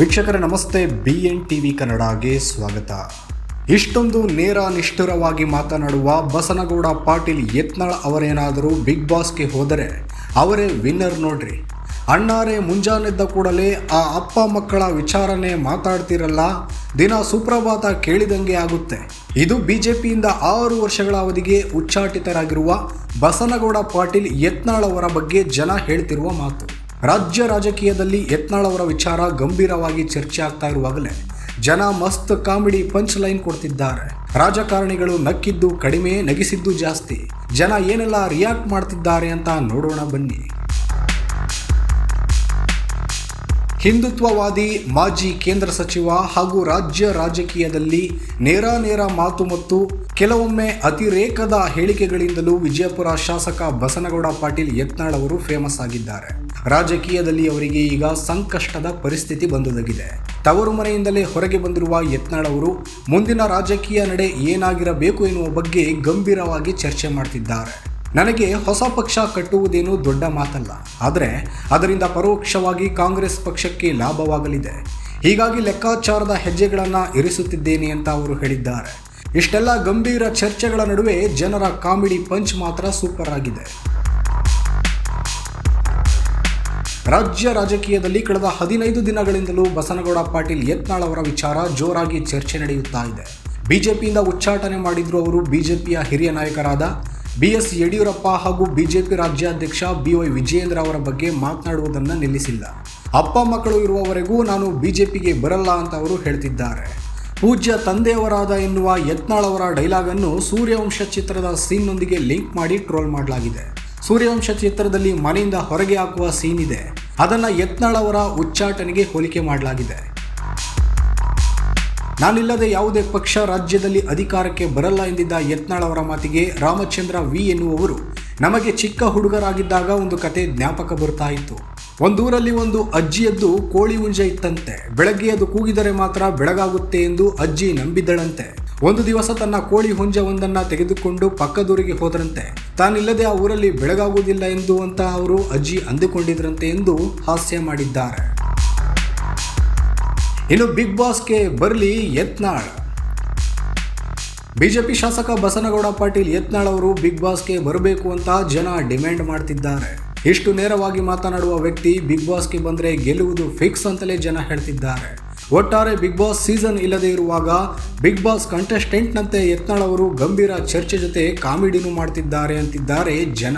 ವೀಕ್ಷಕರೇ, ನಮಸ್ತೆ. B N T V ಕನ್ನಡಗೆ ಸ್ವಾಗತ. ಇಷ್ಟೊಂದು ನೇರ ನಿಷ್ಠುರವಾಗಿ ಮಾತನಾಡುವ ಬಸನಗೌಡ ಪಾಟೀಲ್ ಯತ್ನಾಳ್ ಅವರೇನಾದರೂ ಬಿಗ್ ಬಾಸ್ಗೆ ಹೋದರೆ ಅವರೇ ವಿನ್ನರ್ ನೋಡ್ರಿ. ಅಣ್ಣಾರೆ ಮುಂಜಾನೆದ್ದ ಕೂಡಲೇ ಆ ಅಪ್ಪ ಮಕ್ಕಳ ವಿಚಾರನೆ ಮಾತಾಡ್ತಿರಲ್ಲ? ದಿನ ಸುಪ್ರಭಾತ ಕೇಳಿದಂಗೆ ಆಗುತ್ತೆ. ಇದು ಬಿಜೆಪಿಯಿಂದ ಆರು ವರ್ಷಗಳ ಅವಧಿಗೆ ಉಚ್ಚಾಟಿತರಾಗಿರುವ ಬಸನಗೌಡ ಪಾಟೀಲ್ ಯತ್ನಾಳ್ ಅವರ ಬಗ್ಗೆ ಜನ ಹೇಳ್ತಿರುವ ಮಾತು. ರಾಜ್ಯ ರಾಜಕೀಯದಲ್ಲಿ ಯತ್ನಾಳ್ ಅವರ ವಿಚಾರ ಗಂಭೀರವಾಗಿ ಚರ್ಚೆ ಆಗ್ತಾ ಇರುವಾಗಲೇ ಜನ ಮಸ್ತ್ ಕಾಮಿಡಿ ಪಂಚ್ ಲೈನ್ ಕೊಡ್ತಿದ್ದಾರೆ. ರಾಜಕಾರಣಿಗಳು ನಕ್ಕಿದ್ದು ಕಡಿಮೆ, ನಗಿಸಿದ್ದು ಜಾಸ್ತಿ. ಜನ ಏನೆಲ್ಲ ರಿಯಾಕ್ಟ್ ಮಾಡ್ತಿದ್ದಾರೆ ಅಂತ ನೋಡೋಣ ಬನ್ನಿ. ಹಿಂದುತ್ವವಾದಿ ಮಾಜಿ ಕೇಂದ್ರ ಸಚಿವ ಹಾಗೂ ರಾಜ್ಯ ರಾಜಕೀಯದಲ್ಲಿ ನೇರ ನೇರ ಮಾತು ಮತ್ತು ಕೆಲವೊಮ್ಮೆ ಅತಿರೇಕದ ಹೇಳಿಕೆಗಳಿಂದಲೂ ವಿಜಯಪುರ ಶಾಸಕ ಬಸನಗೌಡ ಪಾಟೀಲ್ ಯತ್ನಾಳ್ ಅವರು ಫೇಮಸ್ ಆಗಿದ್ದಾರೆ. ರಾಜಕೀಯದಲ್ಲಿ ಅವರಿಗೆ ಈಗ ಸಂಕಷ್ಟದ ಪರಿಸ್ಥಿತಿ ಬಂದೊದಗಿದೆ. ತವರು ಮನೆಯಿಂದಲೇ ಹೊರಗೆ ಬಂದಿರುವ ಯತ್ನಾಳ್ ಅವರು, ಮುಂದಿನ ರಾಜಕೀಯ ನಡೆ ಏನಾಗಿರಬೇಕು ಎನ್ನುವ ಬಗ್ಗೆ ಗಂಭೀರವಾಗಿ ಚರ್ಚೆ ಮಾಡ್ತಿದ್ದಾರೆ. ನನಗೆ ಹೊಸ ಪಕ್ಷ ಕಟ್ಟುವುದೇನು ದೊಡ್ಡ ಮಾತಲ್ಲ. ಆದರೆ ಅದರಿಂದ ಪರೋಕ್ಷವಾಗಿ ಕಾಂಗ್ರೆಸ್ ಪಕ್ಷಕ್ಕೆ ಲಾಭವಾಗಲಿದೆ. ಹೀಗಾಗಿ ಲೆಕ್ಕಾಚಾರದ ಹೆಜ್ಜೆಗಳನ್ನು ಇರಿಸುತ್ತಿದ್ದೇನೆ ಅಂತ ಅವರು ಹೇಳಿದ್ದಾರೆ. ಇಷ್ಟೆಲ್ಲ ಗಂಭೀರ ಚರ್ಚೆಗಳ ನಡುವೆ ಜನರ ಕಾಮಿಡಿ ಪಂಚ್ ಮಾತ್ರ ಸೂಪರ್ ಆಗಿದೆ. ರಾಜ್ಯ ರಾಜಕೀಯದಲ್ಲಿ ಕಳೆದ ಹದಿನೈದು ದಿನಗಳಿಂದಲೂ ಬಸನಗೌಡ ಪಾಟೀಲ್ ಯತ್ನಾಳ್ ಅವರ ವಿಚಾರ ಜೋರಾಗಿ ಚರ್ಚೆ ನಡೆಯುತ್ತಾ ಇದೆ. ಬಿಜೆಪಿಯಿಂದ ಉಚ್ಚಾಟನೆ ಮಾಡಿದ್ರು ಅವರು ಬಿಜೆಪಿಯ ಹಿರಿಯ ನಾಯಕರಾದ ಬಿ ಎಸ್ ಯಡಿಯೂರಪ್ಪ ಹಾಗೂ ಬಿಜೆಪಿ ರಾಜ್ಯಾಧ್ಯಕ್ಷ ಬಿ ವೈ ವಿಜಯೇಂದ್ರ ಅವರ ಬಗ್ಗೆ ಮಾತನಾಡುವುದನ್ನು ನಿಲ್ಲಿಸಿಲ್ಲ. ಅಪ್ಪ ಮಕ್ಕಳು ಇರುವವರೆಗೂ ನಾನು ಬಿಜೆಪಿಗೆ ಬರಲ್ಲ ಅಂತ ಅವರು ಹೇಳ್ತಿದ್ದಾರೆ. ಪೂಜ್ಯ ತಂದೆಯವರಾದ ಎನ್ನುವ ಯತ್ನಾಳ್ ಅವರ ಡೈಲಾಗ್ ಅನ್ನು ಸೂರ್ಯವಂಶ ಚಿತ್ರದ ಸೀನ್ನೊಂದಿಗೆ ಲಿಂಕ್ ಮಾಡಿ ಟ್ರೋಲ್ ಮಾಡಲಾಗಿದೆ. ಸೂರ್ಯವಂಶ ಚಿತ್ರದಲ್ಲಿ ಮನೆಯಿಂದ ಹೊರಗೆ ಹಾಕುವ ಸೀನ್ ಇದೆ. ಅದನ್ನ ಯತ್ನಾಳವರ ಉಚ್ಚಾಟನೆಗೆ ಹೋಲಿಕೆ ಮಾಡಲಾಗಿದೆ. ನಾನಿಲ್ಲದೆ ಯಾವುದೇ ಪಕ್ಷ ರಾಜ್ಯದಲ್ಲಿ ಅಧಿಕಾರಕ್ಕೆ ಬರಲ್ಲ ಎಂದಿದ್ದ ಯತ್ನಾಳ್ ಅವರ ಮಾತಿಗೆ ರಾಮಚಂದ್ರ ವಿ ಎನ್ನುವವರು ನಮಗೆ ಚಿಕ್ಕ ಹುಡುಗರಾಗಿದ್ದಾಗ ಒಂದು ಕತೆ ಜ್ಞಾಪಕ ಬರ್ತಾ ಇತ್ತು. ಒಂದೂರಲ್ಲಿ ಒಂದು ಅಜ್ಜಿಯದ್ದು ಕೋಳಿ ಹುಂಜ ಇತ್ತಂತೆ. ಬೆಳಗ್ಗೆ ಅದು ಕೂಗಿದರೆ ಮಾತ್ರ ಬೆಳಗಾಗುತ್ತೆ ಎಂದು ಅಜ್ಜಿ ನಂಬಿದ್ದಳಂತೆ. ಒಂದು ದಿವಸ ತನ್ನ ಕೋಳಿ ಹುಂಜವೊಂದನ್ನು ತೆಗೆದುಕೊಂಡು ಪಕ್ಕದೂರಿಗೆ ಹೋದರಂತೆ. ತಾನಿಲ್ಲದೆ ಆ ಊರಲ್ಲಿ ಬೆಳಗಾಗುವುದಿಲ್ಲ ಎಂದು ಅಂತ ಅವರು ಅಜ್ಜಿ ಅಂದುಕೊಂಡಿದ್ರಂತೆ ಎಂದು ಹಾಸ್ಯ ಮಾಡಿದ್ದಾರೆ. ಇನ್ನು ಬಿಗ್ ಬಾಸ್ಗೆ ಬರಲಿ ಯತ್ನಾಳ್. ಬಿಜೆಪಿ ಶಾಸಕ ಬಸನಗೌಡ ಪಾಟೀಲ್ ಯತ್ನಾಳ್ ಅವರು ಬಿಗ್ ಬಾಸ್ಗೆ ಬರಬೇಕು ಅಂತ ಜನ ಡಿಮ್ಯಾಂಡ್ ಮಾಡ್ತಿದ್ದಾರೆ. ಇಷ್ಟು ನೇರವಾಗಿ ಮಾತನಾಡುವ ವ್ಯಕ್ತಿ ಬಿಗ್ ಬಾಸ್ಗೆ ಬಂದರೆ ಗೆಲ್ಲುವುದು ಫಿಕ್ಸ್ ಅಂತಲೇ ಜನ ಹೇಳ್ತಿದ್ದಾರೆ. ಒಟ್ಟಾರೆ ಬಿಗ್ ಬಾಸ್ ಸೀಸನ್ ಇಲ್ಲದೇ ಇರುವಾಗ ಬಿಗ್ ಬಾಸ್ ಕಂಟೆಸ್ಟೆಂಟ್ನಂತೆ ಯತ್ನಾಳ್ ಅವರು ಗಂಭೀರ ಚರ್ಚೆ ಜೊತೆ ಕಾಮಿಡಿನೂ ಮಾಡ್ತಿದ್ದಾರೆ ಅಂತಿದ್ದಾರೆ ಜನ.